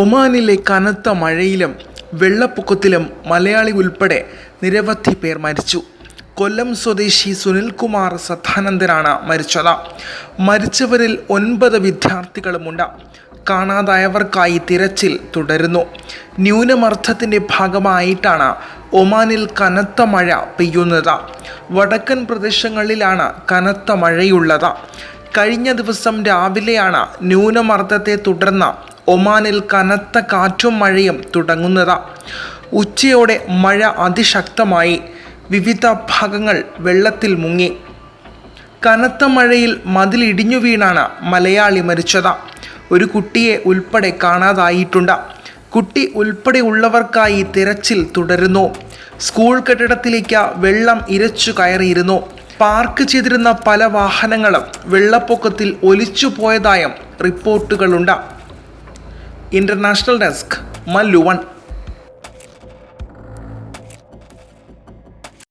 ഒമാനിലെ കനത്ത മഴയിലും വെള്ളപ്പൊക്കത്തിലും മലയാളി ഉൾപ്പെടെ നിരവധി പേർ മരിച്ചു. കൊല്ലം സ്വദേശി സുനിൽകുമാർ സദാനന്ദനാണ് മരിച്ചത്. മരിച്ചവരിൽ ഒൻപത് വിദ്യാർത്ഥികളുമുണ്ട്. കാണാതായവർക്കായി തിരച്ചിൽ തുടരുന്നു. ന്യൂനമർദ്ദത്തിന്റെ ഭാഗമായിട്ടാണ് ഒമാനിൽ കനത്ത മഴ പെയ്യുന്നത്. വടക്കൻ പ്രദേശങ്ങളിലാണ് കനത്ത മഴയുള്ളത്. കഴിഞ്ഞ ദിവസം രാവിലെയാണ് ന്യൂനമർദ്ദത്തെ തുടർന്ന് ഒമാനിൽ കനത്ത കാറ്റും മഴയും തുടങ്ങുന്നത്. ഉച്ചയോടെ മഴ അതിശക്തമായി. വിവിധ ഭാഗങ്ങൾ വെള്ളത്തിൽ മുങ്ങി. കനത്ത മഴയിൽ മതിലിടിഞ്ഞു വീണാണ് മലയാളി മരിച്ചത്. ഒരു കുട്ടിയെ ഉൾപ്പെടെ കാണാതായിട്ടുണ്ട്. കുട്ടി ഉൾപ്പെടെയുള്ളവർക്കായി തിരച്ചിൽ തുടരുന്നു. സ്കൂൾ കെട്ടിടത്തിലേക്ക് വെള്ളം ഇരച്ചു കയറിയിരുന്നു. പാർക്ക് ചെയ്തിരുന്ന പല വാഹനങ്ങളും വെള്ളപ്പൊക്കത്തിൽ ഒലിച്ചു പോയതായും റിപ്പോർട്ടുകളുണ്ട്. International desk മല്ലുവൺ